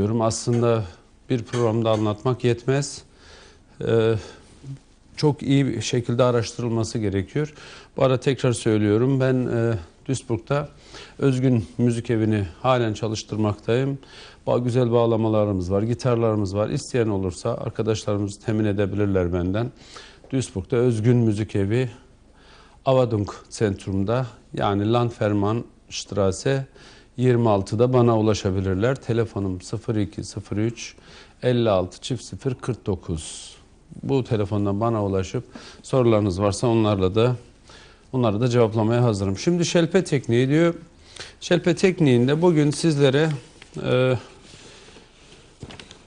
diyorum. Aslında bir programda anlatmak yetmez. Ee, çok iyi bir şekilde araştırılması gerekiyor. Bu arada tekrar söylüyorum ben e, Duisburg'da Özgün Müzik Evi'ni halen çalıştırmaktayım. Ba- Güzel bağlamalarımız var, gitarlarımız var. İsteyen olursa arkadaşlarımız temin edebilirler benden. Duisburg'da Özgün Müzik Evi Avadunk Centrum'da yani Landferman Straße 26'da bana ulaşabilirler. Telefonum 0203 56 çift 0 49. Bu telefondan bana ulaşıp sorularınız varsa onlarla da onları da cevaplamaya hazırım. Şimdi şelpe tekniği diyor. Şelpe tekniğinde bugün sizlere e,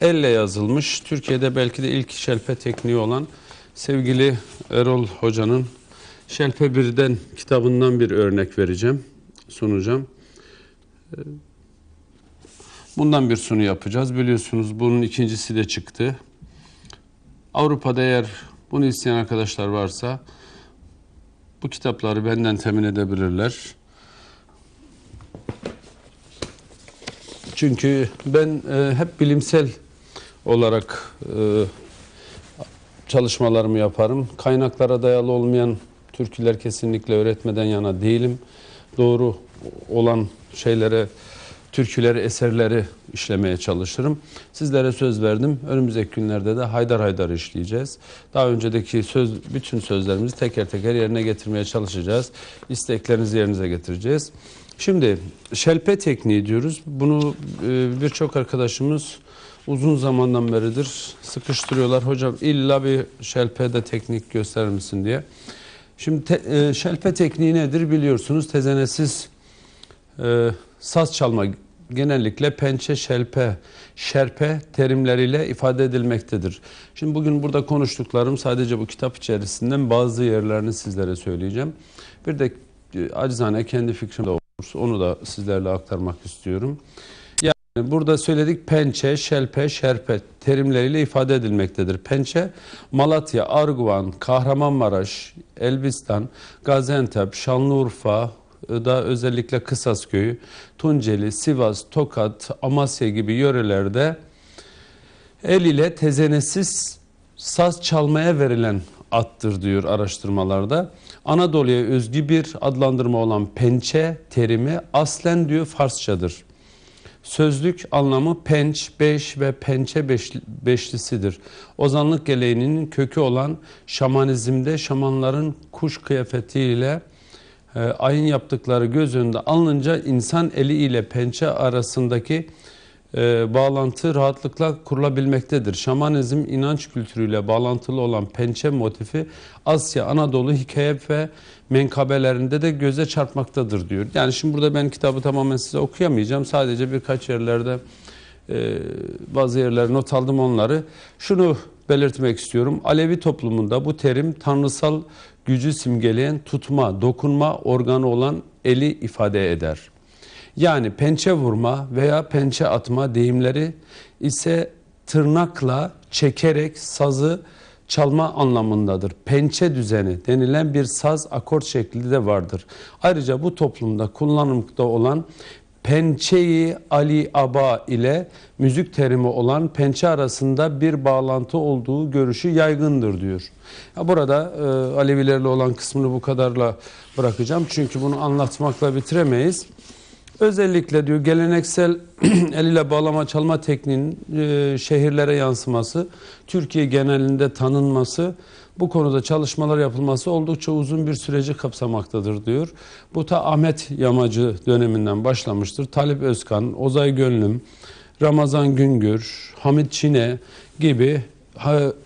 elle yazılmış Türkiye'de belki de ilk şelpe tekniği olan sevgili Erol Hoca'nın Şelpe 1'den kitabından bir örnek vereceğim, sunacağım. Bundan bir sunu yapacağız. Biliyorsunuz bunun ikincisi de çıktı. Avrupa'da eğer bunu isteyen arkadaşlar varsa bu kitapları benden temin edebilirler. Çünkü ben e, hep bilimsel olarak e, çalışmalarımı yaparım. Kaynaklara dayalı olmayan türküler kesinlikle öğretmeden yana değilim. Doğru olan şeylere, türküleri, eserleri işlemeye çalışırım. Sizlere söz verdim. Önümüzdeki günlerde de haydar haydar işleyeceğiz. Daha öncedeki söz, bütün sözlerimizi teker teker yerine getirmeye çalışacağız. İsteklerinizi yerinize getireceğiz. Şimdi şelpe tekniği diyoruz. Bunu e, birçok arkadaşımız uzun zamandan beridir sıkıştırıyorlar. Hocam illa bir şelpede teknik gösterir misin diye. Şimdi te, e, şelpe tekniği nedir biliyorsunuz. Tezenesiz e, saz çalma genellikle pençe, şelpe, şerpe terimleriyle ifade edilmektedir. Şimdi bugün burada konuştuklarım sadece bu kitap içerisinden bazı yerlerini sizlere söyleyeceğim. Bir de e, acizane kendi fikrim de olursa onu da sizlerle aktarmak istiyorum. Yani burada söyledik pençe, şelpe, şerpe terimleriyle ifade edilmektedir. Pençe, Malatya, Arguvan, Kahramanmaraş, Elbistan, Gaziantep, Şanlıurfa, da özellikle Kısasköy'ü, Tunceli, Sivas, Tokat, Amasya gibi yörelerde el ile tezenesiz saz çalmaya verilen attır diyor araştırmalarda. Anadolu'ya özgü bir adlandırma olan pençe terimi aslen diyor Farsçadır. Sözlük anlamı penç, beş ve pençe beş, beşlisidir. Ozanlık geleneğinin kökü olan şamanizmde şamanların kuş kıyafetiyle e, ayın yaptıkları göz önünde alınınca insan eli ile pençe arasındaki e, bağlantı rahatlıkla kurulabilmektedir. Şamanizm inanç kültürüyle bağlantılı olan pençe motifi Asya, Anadolu hikaye ve menkabelerinde de göze çarpmaktadır diyor. Yani şimdi burada ben kitabı tamamen size okuyamayacağım. Sadece birkaç yerlerde e, bazı yerler not aldım onları. Şunu belirtmek istiyorum. Alevi toplumunda bu terim tanrısal gücü simgeleyen tutma, dokunma organı olan eli ifade eder. Yani pençe vurma veya pençe atma deyimleri ise tırnakla çekerek sazı çalma anlamındadır. Pençe düzeni denilen bir saz akort şeklinde de vardır. Ayrıca bu toplumda kullanımda olan pençeyi Ali Aba ile müzik terimi olan pençe arasında bir bağlantı olduğu görüşü yaygındır diyor. Ya burada e, Alevilerle olan kısmını bu kadarla bırakacağım. Çünkü bunu anlatmakla bitiremeyiz. Özellikle diyor geleneksel el ile bağlama çalma tekniğinin e, şehirlere yansıması, Türkiye genelinde tanınması, bu konuda çalışmalar yapılması oldukça uzun bir süreci kapsamaktadır diyor. Bu ta Ahmet Yamacı döneminden başlamıştır. Talip Özkan, Ozay Gönlüm, Ramazan Güngör, Hamit Çine gibi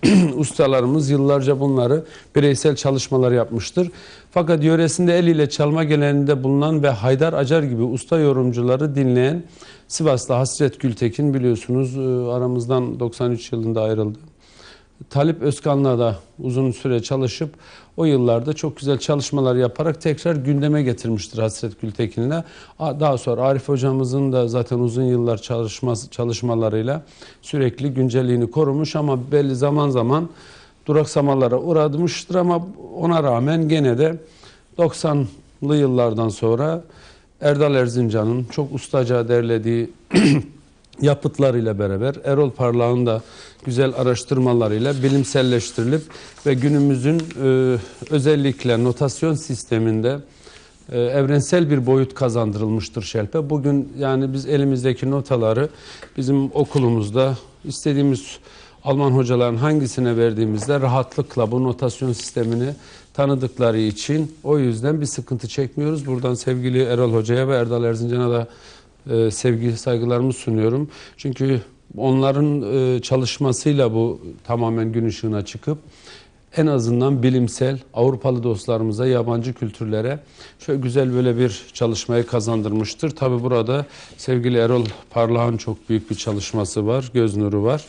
ustalarımız yıllarca bunları bireysel çalışmalar yapmıştır. Fakat yöresinde el ile çalma geleneğinde bulunan ve Haydar Acar gibi usta yorumcuları dinleyen Sivaslı Hasret Gültekin biliyorsunuz aramızdan 93 yılında ayrıldı. Talip Özkan'la da uzun süre çalışıp o yıllarda çok güzel çalışmalar yaparak tekrar gündeme getirmiştir Hasret Gültekin'le. Daha sonra Arif hocamızın da zaten uzun yıllar çalışması, çalışmalarıyla sürekli güncelliğini korumuş ama belli zaman zaman duraksamalara uğramıştır ama ona rağmen gene de 90'lı yıllardan sonra Erdal Erzincan'ın çok ustaca derlediği yapıtlarıyla beraber Erol Parlak'ın da güzel araştırmalarıyla bilimselleştirilip ve günümüzün e, özellikle notasyon sisteminde e, evrensel bir boyut kazandırılmıştır şelpe. Bugün yani biz elimizdeki notaları bizim okulumuzda istediğimiz Alman hocaların hangisine verdiğimizde rahatlıkla bu notasyon sistemini tanıdıkları için o yüzden bir sıkıntı çekmiyoruz. Buradan sevgili Erol Hoca'ya ve Erdal Erzincan'a da e, sevgi saygılarımı sunuyorum. Çünkü onların e, çalışmasıyla bu tamamen gün ışığına çıkıp en azından bilimsel Avrupalı dostlarımıza, yabancı kültürlere şöyle güzel böyle bir çalışmayı kazandırmıştır. Tabi burada sevgili Erol Parlak'ın çok büyük bir çalışması var, göz nuru var.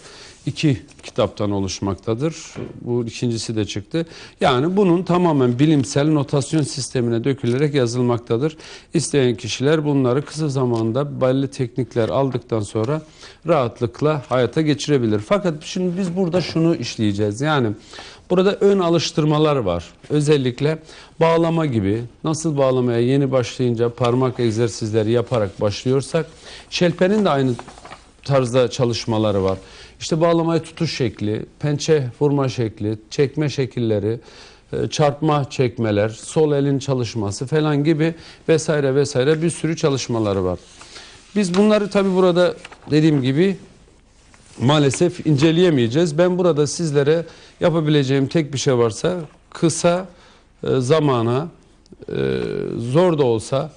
İki kitaptan oluşmaktadır. Bu ikincisi de çıktı. Yani bunun tamamen bilimsel notasyon sistemine dökülerek yazılmaktadır. İsteyen kişiler bunları kısa zamanda belli teknikler aldıktan sonra rahatlıkla hayata geçirebilir. Fakat şimdi biz burada şunu işleyeceğiz. Yani Burada ön alıştırmalar var. Özellikle bağlama gibi nasıl bağlamaya yeni başlayınca parmak egzersizleri yaparak başlıyorsak şelpenin de aynı tarzda çalışmaları var. İşte bağlamayı tutuş şekli, pençe vurma şekli, çekme şekilleri, e, çarpma çekmeler, sol elin çalışması falan gibi vesaire vesaire bir sürü çalışmaları var. Biz bunları tabi burada dediğim gibi maalesef inceleyemeyeceğiz. Ben burada sizlere yapabileceğim tek bir şey varsa kısa e, zamana e, zor da olsa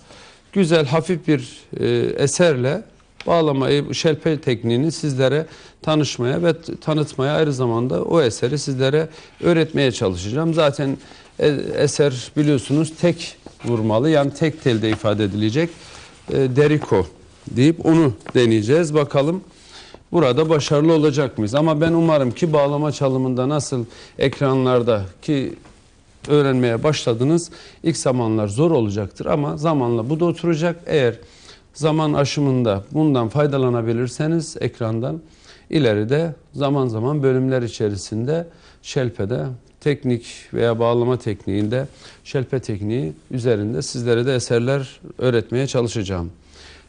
güzel hafif bir e, eserle bağlamayı şelpe tekniğini sizlere tanışmaya ve tanıtmaya ayrı zamanda o eseri sizlere öğretmeye çalışacağım. Zaten e, eser biliyorsunuz tek vurmalı yani tek telde ifade edilecek e, deriko deyip onu deneyeceğiz bakalım burada başarılı olacak mıyız? Ama ben umarım ki bağlama çalımında nasıl ekranlarda ki öğrenmeye başladınız ilk zamanlar zor olacaktır ama zamanla bu da oturacak. Eğer zaman aşımında bundan faydalanabilirseniz ekrandan ileride zaman zaman bölümler içerisinde şelpede teknik veya bağlama tekniğinde şelpe tekniği üzerinde sizlere de eserler öğretmeye çalışacağım.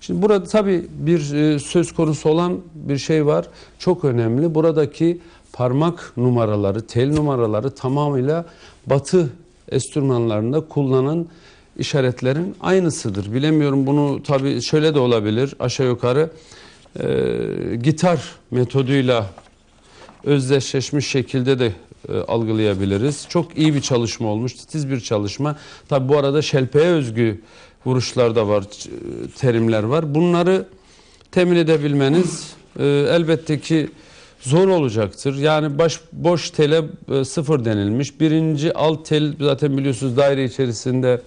Şimdi burada tabii bir e, söz konusu olan bir şey var. Çok önemli. Buradaki parmak numaraları, tel numaraları tamamıyla batı enstrümanlarında kullanılan işaretlerin aynısıdır. Bilemiyorum bunu tabii şöyle de olabilir. Aşağı yukarı e, gitar metoduyla özdeşleşmiş şekilde de e, algılayabiliriz. Çok iyi bir çalışma olmuş, titiz bir çalışma. Tabi bu arada şelpeye özgü vuruşlar da var, terimler var. Bunları temin edebilmeniz e, elbette ki zor olacaktır. Yani baş boş tele e, sıfır denilmiş. Birinci alt tel zaten biliyorsunuz daire içerisinde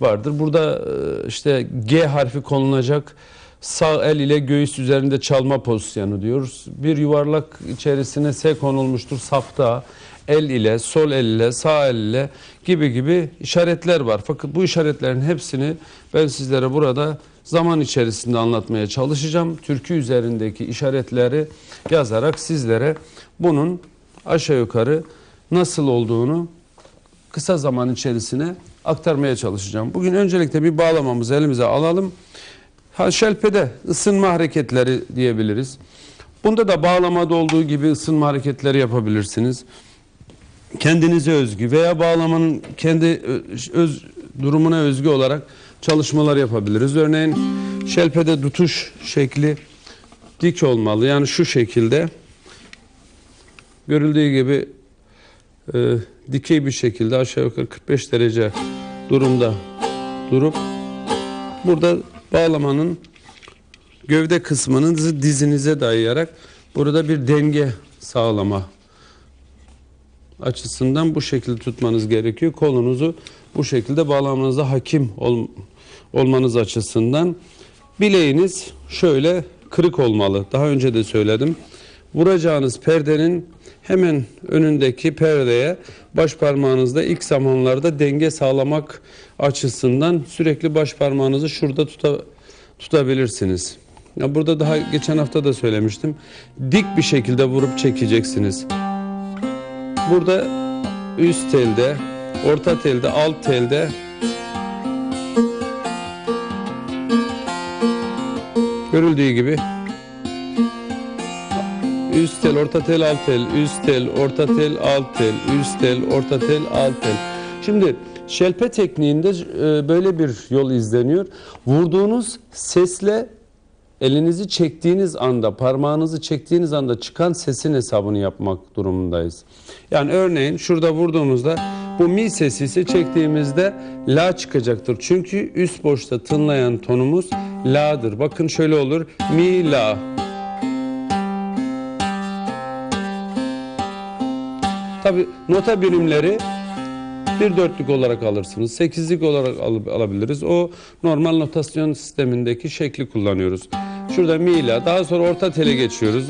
vardır. Burada e, işte G harfi konulacak sağ el ile göğüs üzerinde çalma pozisyonu diyoruz. Bir yuvarlak içerisine S konulmuştur safta el ile, sol el ile, sağ el ile gibi gibi işaretler var. Fakat bu işaretlerin hepsini ben sizlere burada zaman içerisinde anlatmaya çalışacağım. Türkü üzerindeki işaretleri yazarak sizlere bunun aşağı yukarı nasıl olduğunu kısa zaman içerisine aktarmaya çalışacağım. Bugün öncelikle bir bağlamamızı elimize alalım. Ha, şelpede ısınma hareketleri diyebiliriz. Bunda da bağlamada olduğu gibi ısınma hareketleri yapabilirsiniz kendinize özgü veya bağlamanın kendi öz durumuna özgü olarak çalışmalar yapabiliriz. Örneğin şelpede tutuş şekli dik olmalı. Yani şu şekilde görüldüğü gibi e, dikey bir şekilde aşağı yukarı 45 derece durumda durup burada bağlamanın gövde kısmının dizinize dayayarak burada bir denge sağlama açısından bu şekilde tutmanız gerekiyor. Kolunuzu bu şekilde bağlamanıza hakim ol, olmanız açısından bileğiniz şöyle kırık olmalı. Daha önce de söyledim. Vuracağınız perdenin hemen önündeki perdeye baş parmağınızda ilk zamanlarda denge sağlamak açısından sürekli baş parmağınızı şurada tuta, tutabilirsiniz. Ya burada daha geçen hafta da söylemiştim. Dik bir şekilde vurup çekeceksiniz. Burada üst telde, orta telde, alt telde görüldüğü gibi üst tel, orta tel, alt tel, üst tel, orta tel, alt tel, üst tel, orta tel, alt tel. Şimdi şelpe tekniğinde e, böyle bir yol izleniyor. Vurduğunuz sesle elinizi çektiğiniz anda, parmağınızı çektiğiniz anda çıkan sesin hesabını yapmak durumundayız. Yani örneğin şurada vurduğumuzda bu mi sesi ise çektiğimizde la çıkacaktır. Çünkü üst boşta tınlayan tonumuz la'dır. Bakın şöyle olur. Mi la. Tabi nota birimleri bir dörtlük olarak alırsınız. Sekizlik olarak al- alabiliriz. O normal notasyon sistemindeki şekli kullanıyoruz. Şurada mi ile daha sonra orta tele geçiyoruz.